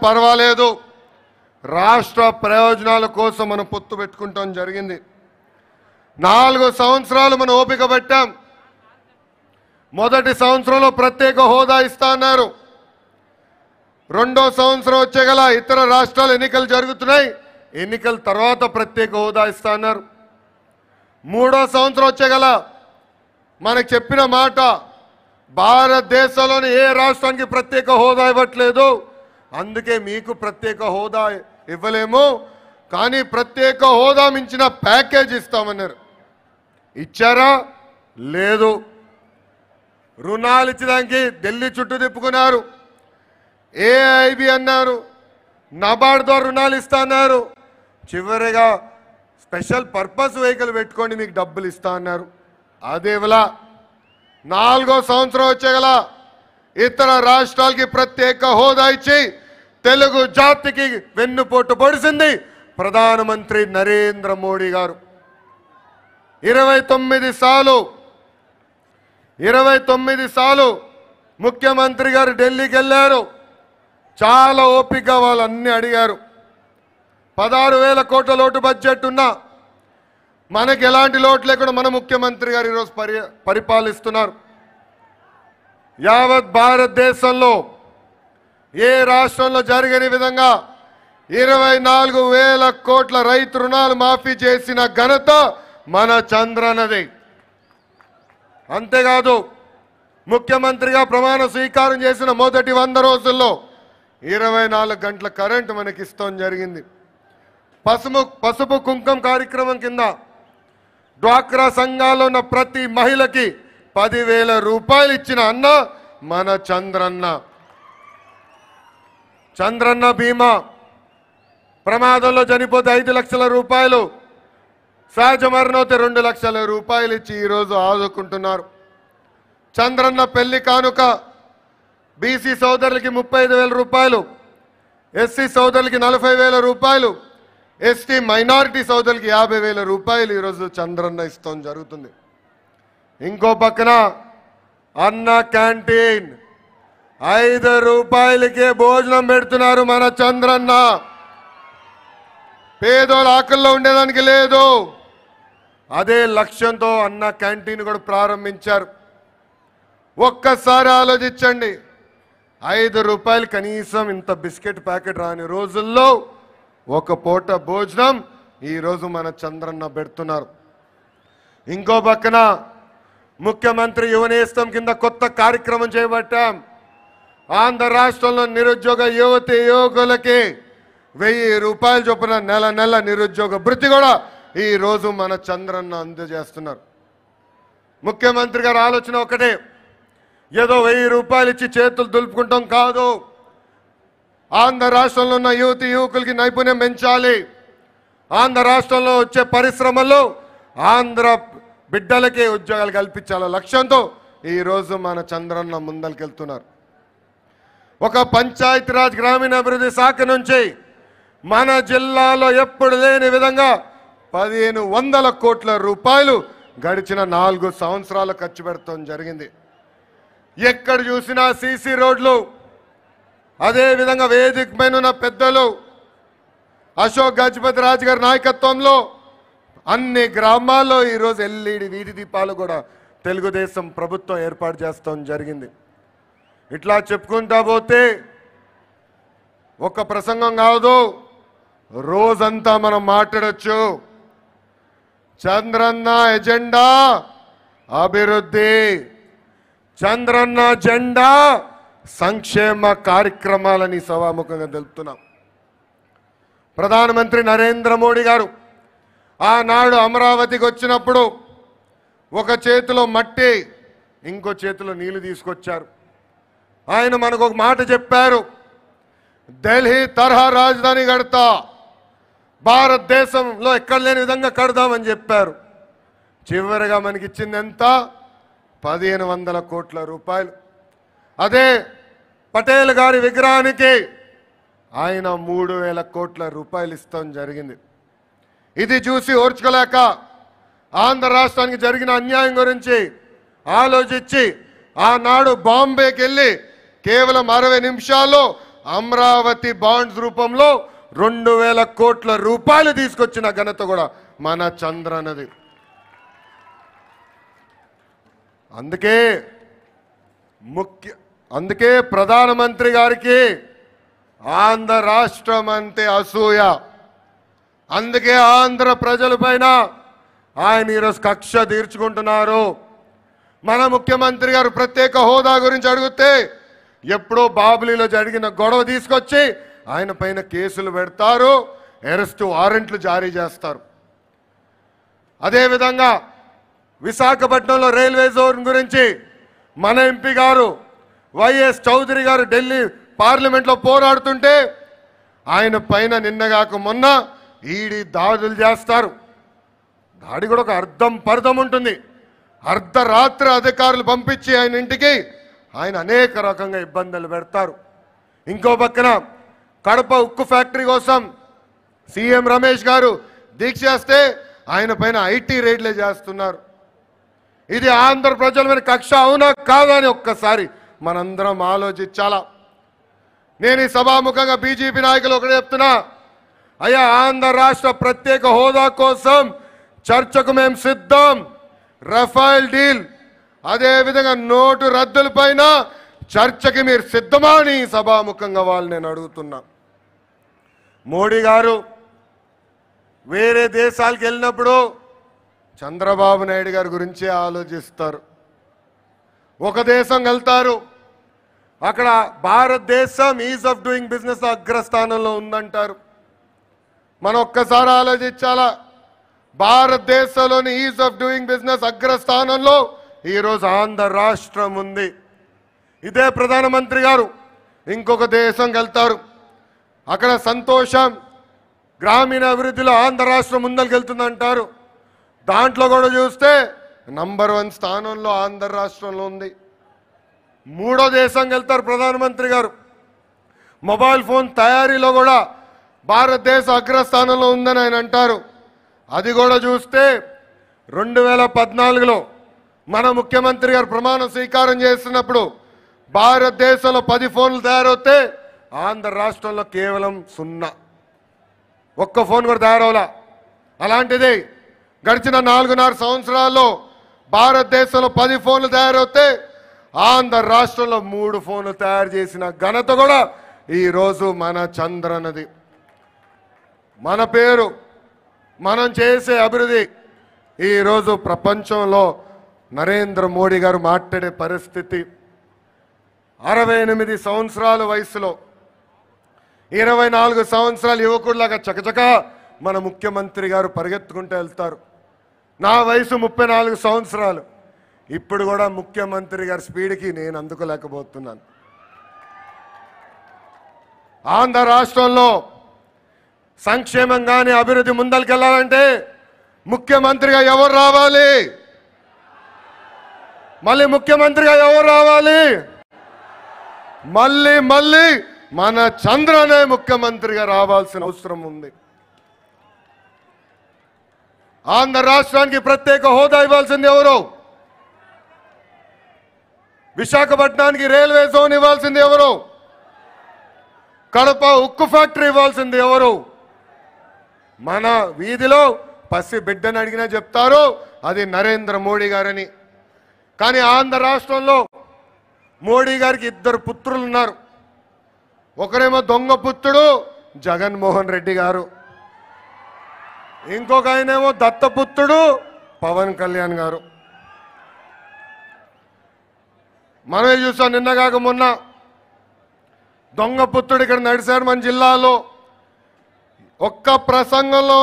పర్వాలేదు. రాష్ట్ర ప్రయోజనాల కోసం మనం పొత్తు పెట్టుకుంటాం జరిగింది. నాలుగు సంవత్సరాలు మనం ఓపిక పెట్టాం. మొదటి సంవత్సరంలో ప్రత్యేక హోదా ఇస్తా అన్నారు. రెండో సంవత్సరం వచ్చే గల ఇతర రాష్ట్రాలు ఎన్నికలు జరుగుతున్నాయి. ఎన్నికల తర్వాత ప్రత్యేక హోదా ఇస్తా అన్నారు. మూడో సంవత్సరం వచ్చే గల మనకు చెప్పిన మాట భారతదేశంలోని ఏ రాష్ట్రానికి ప్రత్యేక హోదా ఇవ్వట్లేదు. అందుకే మీకు ప్రత్యేక హోదా ఇవ్వలేము కానీ ప్రత్యేక హోదా మించిన ప్యాకేజ్ ఇస్తామన్నారు. ఇచ్చారా? లేదు. రుణాలు ఇచ్చడానికి ఢిల్లీ చుట్టూ తిప్పుకున్నారు. ఏఐబి అన్నారు. నబార్డ్ ద్వారా రుణాలు ఇస్తా అన్నారు. చివరిగా స్పెషల్ పర్పస్ వెహికల్ పెట్టుకోండి మీకు డబ్బులు ఇస్తా అన్నారు. అదేవలా నాలుగో సంవత్సరం వచ్చేగల ఇతర రాష్ట్రాలకి ప్రత్యేక హోదా ఇచ్చి తెలుగు జాతికి వెన్నుపోటు పొడిసింది ప్రధానమంత్రి నరేంద్ర మోడీ గారు. ఇరవై తొమ్మిది సార్లు ఇరవై తొమ్మిది సార్లు ముఖ్యమంత్రి గారు ఢిల్లీకి వెళ్ళారు. చాలా ఓపిక వాళ్ళు అన్ని అడిగారు. పదహారు వేల కోట్ల లోటు బడ్జెట్ ఉన్నా మనకి ఎలాంటి లోటు లేకుండా మన ముఖ్యమంత్రి గారు ఈరోజు పరి పరిపాలిస్తున్నారు. యావత్ భారతదేశంలో ఏ రాష్ట్రంలో జరగని విధంగా ఇరవై నాలుగు వేల కోట్ల రైతు రుణాలు మాఫీ చేసిన ఘనత మన చంద్రన్నది అంతేకాదు ముఖ్యమంత్రిగా ప్రమాణ స్వీకారం చేసిన మొదటి వంద రోజుల్లో ఇరవై నాలుగు గంటల కరెంటు మనకి ఇస్తాం జరిగింది. పసుపు పసుపు కుంకం కార్యక్రమం కింద డ్వాక్రా సంఘాల్లో ఉన్న ప్రతి మహిళకి పదివేల రూపాయలు ఇచ్చిన అన్న మన చంద్రన్న. చంద్రన్న బీమా ప్రమాదంలో చనిపోతే ఐదు లక్షల రూపాయలు సహజ మరణోతే రెండు లక్షల రూపాయలు ఇచ్చి ఈరోజు ఆదుకుంటున్నారు. చంద్రన్న పెళ్ళి కానుక బీసీ సోదరులకి ముప్పై ఐదు వేల రూపాయలు ఎస్సీ సోదరులకి నలభై వేల రూపాయలు ఎస్టీ మైనారిటీ సోదరులకి యాభై వేల రూపాయలు ఈరోజు చంద్రన్న ఇస్తాం జరుగుతుంది. ఇంకో పక్కన అన్న క్యాంటీన్. ఐదు రూపాయలకే భోజనం పెడుతున్నారు మన చంద్రన్న. పేదోళ్ళ ఆకల్లో ఉండేదానికి లేదు. అదే లక్ష్యంతో అన్న క్యాంటీన్ కూడా ప్రారంభించారు. ఒక్కసారి ఆలోచించండి. ఐదు రూపాయలు కనీసం ఇంత బిస్కెట్ ప్యాకెట్ రాని రోజుల్లో ఒక పూట భోజనం ఈరోజు మన చంద్రన్న పెడుతున్నారు. ఇంకో పక్కన ముఖ్యమంత్రి యువనేస్తం కింద కొత్త కార్యక్రమం చేపట్టాం. ఆంధ్ర రాష్ట్రంలో నిరుద్యోగ యువతి యువకులకి వెయ్యి రూపాయలు చొప్పున నెల నెల నిరుద్యోగ భృతి కూడా ఈ రోజు మన చంద్రన్న అందజేస్తున్నారు. ముఖ్యమంత్రి గారి ఆలోచన ఒకటే ఏదో వెయ్యి రూపాయలు ఇచ్చి చేతులు దులుపుకుంటాం కాదు. ఆంధ్ర రాష్ట్రంలో ఉన్న యువతి యువకులకి నైపుణ్యం పెంచాలి. ఆంధ్ర రాష్ట్రంలో వచ్చే పరిశ్రమలు ఆంధ్ర బిడ్డలకే ఉద్యోగాలు కల్పించాల లక్ష్యంతో ఈరోజు మన చంద్రన్న ముందరికెళ్తున్నారు ఒక పంచాయతీరాజ్ గ్రామీణాభివృద్ధి శాఖ నుంచి మన జిల్లాలో ఎప్పుడు లేని విధంగా పదిహేను వందల కోట్ల రూపాయలు గడిచిన నాలుగు సంవత్సరాలు ఖర్చు పెడతాం జరిగింది. ఎక్కడ చూసినా సీసీ రోడ్లు అదే విధంగా వేదిక పైన ఉన్న పెద్దలు అశోక్ గజపతి రాజు గారి నాయకత్వంలో అన్ని గ్రామాల్లో ఈరోజు ఎల్ఈడి వీధి దీపాలు కూడా తెలుగుదేశం ప్రభుత్వం ఏర్పాటు చేస్తాం జరిగింది. ఇట్లా చెప్పుకుంటా పోతే ఒక ప్రసంగం కాదు రోజంతా మనం మాట్లాడొచ్చు. చంద్రన్న ఎజెండా అభివృద్ధి. చంద్రన్న జెండా సంక్షేమ కార్యక్రమాలని సభాముఖంగా తెలుపుతున్నాం. ప్రధానమంత్రి నరేంద్ర మోడీ గారు ఆనాడు అమరావతికి వచ్చినప్పుడు ఒక చేతిలో మట్టి ఇంకో చేతిలో నీళ్ళు తీసుకొచ్చారు. ఆయన మనకు ఒక మాట చెప్పారు. ఢిల్లీ తరహా రాజధాని కడతా. భారతదేశంలో ఎక్కడ లేని విధంగా కడదామని చెప్పారు. చివరిగా మనకి ఇచ్చింది ఎంత? పదిహేను వందల కోట్ల రూపాయలు. అదే పటేల్ గారి విగ్రహానికి ఆయన మూడు వేల కోట్ల రూపాయలు ఇస్తాం జరిగింది. ఇది చూసి ఓర్చుకోలేక ఆంధ్ర రాష్ట్రానికి జరిగిన అన్యాయం గురించి ఆలోచించి ఆనాడు బాంబేకి వెళ్ళి కేవలం అరవై నిమిషాల్లో అమరావతి బాండ్స్ రూపంలో రెండు వేల కోట్ల రూపాయలు తీసుకొచ్చిన ఘనత కూడా మన చంద్రనది అందుకే ముఖ్య అందుకే ప్రధానమంత్రి గారికి ఆంధ్ర రాష్ట్రం అంతే అసూయ. అందుకే ఆంధ్ర ప్రజల పైన ఆయన ఈరోజు కక్ష తీర్చుకుంటున్నారు. మన ముఖ్యమంత్రి గారు ప్రత్యేక హోదా గురించి అడిగితే ఎప్పుడో బాబులీలో జరిగిన గొడవ తీసుకొచ్చి ఆయన పైన కేసులు పెడతారు అరెస్ట్ వారెంట్లు జారీ చేస్తారు. అదేవిధంగా విశాఖపట్నంలో రైల్వే జోన్ గురించి మన ఎంపీ గారు వైఎస్ చౌదరి గారు ఢిల్లీ పార్లమెంట్లో పోరాడుతుంటే ఆయన పైన నిన్నగాక మొన్న ఈడీ దాడులు చేస్తారు. దాడి కూడా ఒక అర్థం పర్థం ఉంటుంది. అర్ధరాత్రి అధికారులు పంపించి ఆయన ఇంటికి ఆయన అనేక రకంగా ఇబ్బందులు పెడతారు. ఇంకో పక్కన కడప ఉక్కు ఫ్యాక్టరీ కోసం సీఎం రమేష్ గారు దీక్ష చేస్తే ఆయన పైన ఐటీ రైడ్లే చేస్తున్నారు. ఇది ఆంధ్ర ప్రజల మీద కక్ష అవునా కాదా అని ఒక్కసారి మనందరం ఆలోచించాలా? నేను ఈ సభాముఖంగా బీజేపీ నాయకులు ఒకటి చెప్తున్నా. అయ్యా ఆంధ్ర రాష్ట్ర ప్రత్యేక హోదా కోసం చర్చకు మేము సిద్ధం. రఫైల్ డీల్ అదేవిధంగా నోటు రద్దుల పైన చర్చకి మీరు సిద్ధమా అని సభాముఖంగా వాళ్ళు నేను అడుగుతున్నా. మోడీ గారు వేరే దేశాలకు వెళ్ళినప్పుడు చంద్రబాబు నాయుడు గారి గురించే ఆలోచిస్తారు. ఒక దేశం వెళ్తారు. అక్కడ భారతదేశం ఈజ్ ఆఫ్ డూయింగ్ బిజినెస్ అగ్రస్థానంలో ఉందంటారు. మనం ఒక్కసారి ఆలోచించాలా? భారతదేశంలోని ఈజ్ ఆఫ్ డూయింగ్ బిజినెస్ అగ్రస్థానంలో ఈరోజు ఆంధ్ర రాష్ట్రం ఉంది. ఇదే ప్రధానమంత్రి గారు ఇంకొక దేశంకి వెళ్తారు అక్కడ సంతోషం గ్రామీణ అభివృద్ధిలో ఆంధ్ర రాష్ట్రం ముందరికెళ్తుందంటారు దాంట్లో కూడా చూస్తే నంబర్ వన్ స్థానంలో ఆంధ్ర రాష్ట్రంలో ఉంది. మూడో దేశంకి వెళ్తారు ప్రధానమంత్రి గారు. మొబైల్ ఫోన్ తయారీలో కూడా భారతదేశ అగ్రస్థానంలో ఉందని ఆయన అంటారు. అది కూడా చూస్తే రెండు వేల పద్నాలుగులో మన ముఖ్యమంత్రి గారు ప్రమాణ స్వీకారం చేస్తున్నప్పుడు భారతదేశంలో పది ఫోన్లు తయారవుతే ఆంధ్ర రాష్ట్రంలో కేవలం సున్నా. ఒక్క ఫోన్ కూడా తయారవలా. అలాంటిది గడిచిన నాలుగున్నర సంవత్సరాల్లో భారతదేశంలో పది ఫోన్లు తయారవుతే ఆంధ్ర రాష్ట్రంలో మూడు ఫోన్లు తయారు చేసిన ఘనత కూడా ఈరోజు మన చంద్రనది మన పేరు మనం చేసే అభివృద్ధి ఈరోజు ప్రపంచంలో నరేంద్ర మోడీ గారు మాట్లాడే పరిస్థితి అరవై ఎనిమిది సంవత్సరాల వయసులో ఇరవై నాలుగు సంవత్సరాల యువకుడిలాగా చకచక మన ముఖ్యమంత్రి గారు పరిగెత్తుకుంటూ వెళ్తారు. నా వయసు ముప్పై నాలుగు సంవత్సరాలు. ఇప్పుడు కూడా ముఖ్యమంత్రి గారి స్పీడ్కి నేను అందుకోలేకపోతున్నాను. ఆంధ్ర రాష్ట్రంలో సంక్షేమం కానీ అభివృద్ధి ముందరికెళ్ళాలంటే ముఖ్యమంత్రిగా ఎవరు రావాలి? మళ్ళీ ముఖ్యమంత్రిగా ఎవరు రావాలి? మళ్ళీ మళ్ళీ మన చంద్రనే ముఖ్యమంత్రిగా రావాల్సిన అవసరం ఉంది. ఆంధ్ర రాష్ట్రానికి ప్రత్యేక హోదా ఇవ్వాల్సింది ఎవరు? విశాఖపట్నానికి రైల్వే జోన్ ఇవ్వాల్సింది ఎవరు? కడప ఉక్కు ఫ్యాక్టరీ ఇవ్వాల్సింది ఎవరు? మన వీధిలో పసి బిడ్డని అడిగినా చెప్తారు అది నరేంద్ర మోడీ గారని. కానీ ఆంధ్ర రాష్ట్రంలో మోడీ గారికి ఇద్దరు పుత్రులు ఉన్నారు. ఒకరేమో దొంగ పుత్రుడు జగన్మోహన్ రెడ్డి గారు. ఇంకొక ఆయనేమో దత్తపుత్రుడు పవన్ కళ్యాణ్ గారు. మనమే చూసాం నిన్నగాక మొన్న దొంగ పుత్రుడు ఇక్కడ నడిచాడు మన జిల్లాలో. ఒక్క ప్రసంగంలో